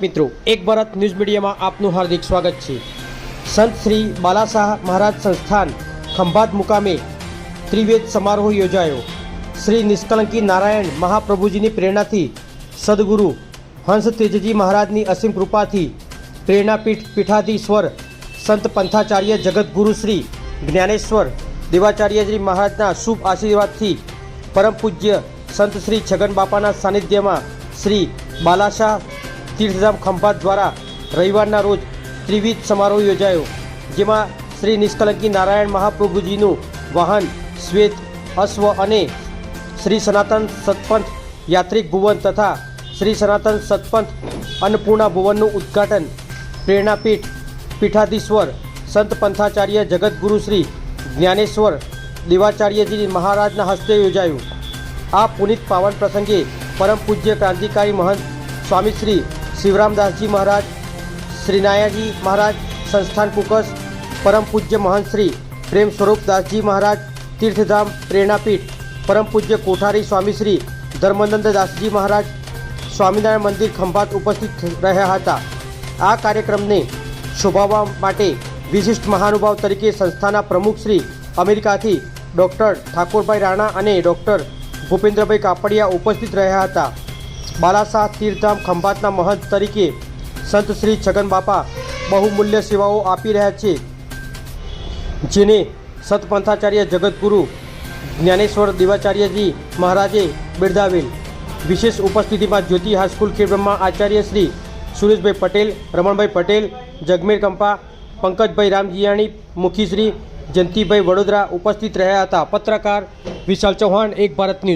મિત્રો, એક ભારત ન્યૂઝ મીડિયામાં આપનું હાર્દિક સ્વાગત છે. સંત શ્રી બાલાશાહ મહારાજ સંસ્થાન ખંભાત મુકામે ત્રિવેદ સમારોહ યોજાયો. શ્રી નિષ્કલંકી નારાયણ મહાપ્રભુજીની પ્રેરણાથી સદગુરુ હંસ તેજજી મહારાજની અસીમ કૃપાથી પ્રેરણાપીઠ પીઠાધીશ્વર સંત પંથાચાર્ય જગતગુરુ શ્રી જ્ઞાનેશ્વર દેવાચાર્યજી મહારાજના શુભ આશીર્વાદથી પરમ પૂજ્ય સંત શ્રી છગન બાપાના સાનિધ્યમાં શ્રી બાલાશાહ તીર્થધામ ખંભાત દ્વારા રવિવારના રોજ ત્રિવિધ સમારોહ યોજાયો, જેમાં શ્રી નિષ્કલંકી નારાયણ મહાપ્રભુજીનું વાહન, શ્વેત, અશ્વ અને શ્રી સનાતન સતપંથ યાત્રિક ભુવન તથા શ્રી સનાતન સતપંથ અન્નપૂર્ણા ભુવનનું ઉદ્ઘાટન પ્રેરણાપીઠ પીઠાધીશ્વર સંત પંથાચાર્ય જગતગુરુ શ્રી જ્ઞાનેશ્વર દેવાચાર્યજી મહારાજના હસ્તે યોજાયું. આ પુનિત પાવન પ્રસંગે પરમ પૂજ્ય ક્રાંતિકારી મહંત સ્વામી શ્રી શિવરામદાસજી મહારાજ શ્રીનાયાજી મહારાજ, સંસ્થાન કુકસ, પરમ પૂજ્ય મહંત શ્રી પ્રેમ સ્વરૂપદાસજી મહારાજ, તીર્થધામ પ્રેરણાપીઠ, પરમ પૂજ્ય કોઠારી સ્વામી શ્રી ધર્મનંદ દાસજી મહારાજ, સ્વામિનારાયણ મંદિર ખંભાત ઉપસ્થિત રહ્યા હતા. આ કાર્યક્રમને શોભાવવા માટે વિશિષ્ટ મહાનુભાવ તરીકે સંસ્થાના પ્રમુખ શ્રી અમેરિકાથી ડૉક્ટર ઠાકોરભાઈ રાણા અને ડૉક્ટર ભૂપેન્દ્રભાઈ કાપડિયા ઉપસ્થિત રહ્યા હતા. બાલાશાહ તીર્થધામ ખંભાતના મહંત તરીકે સંત શ્રી છગન બાપા બહુમૂલ્ય સેવાઓ આપી રહ્યા છે, જેને સતપંથાચાર્ય જગતગુરુ જ્ઞાનેશ્વર દેવાચાર્યજી મહારાજે બિરદાવેલ. વિશેષ ઉપસ્થિતિમાં જ્યોતિ હાઈસ્કૂલ ખેડબ્રહ્મા આચાર્ય શ્રી સુરેશભાઈ પટેલ, રમણભાઈ પટેલ, જગમેર કંપા, પંકજભાઈ રામજીયાણી, મુખીશ્રી જયંતિભાઈ વડોદરા ઉપસ્થિત રહ્યા હતા. પત્રકાર વિશાલ ચૌહાણ, એક ભારત ન્યૂઝ.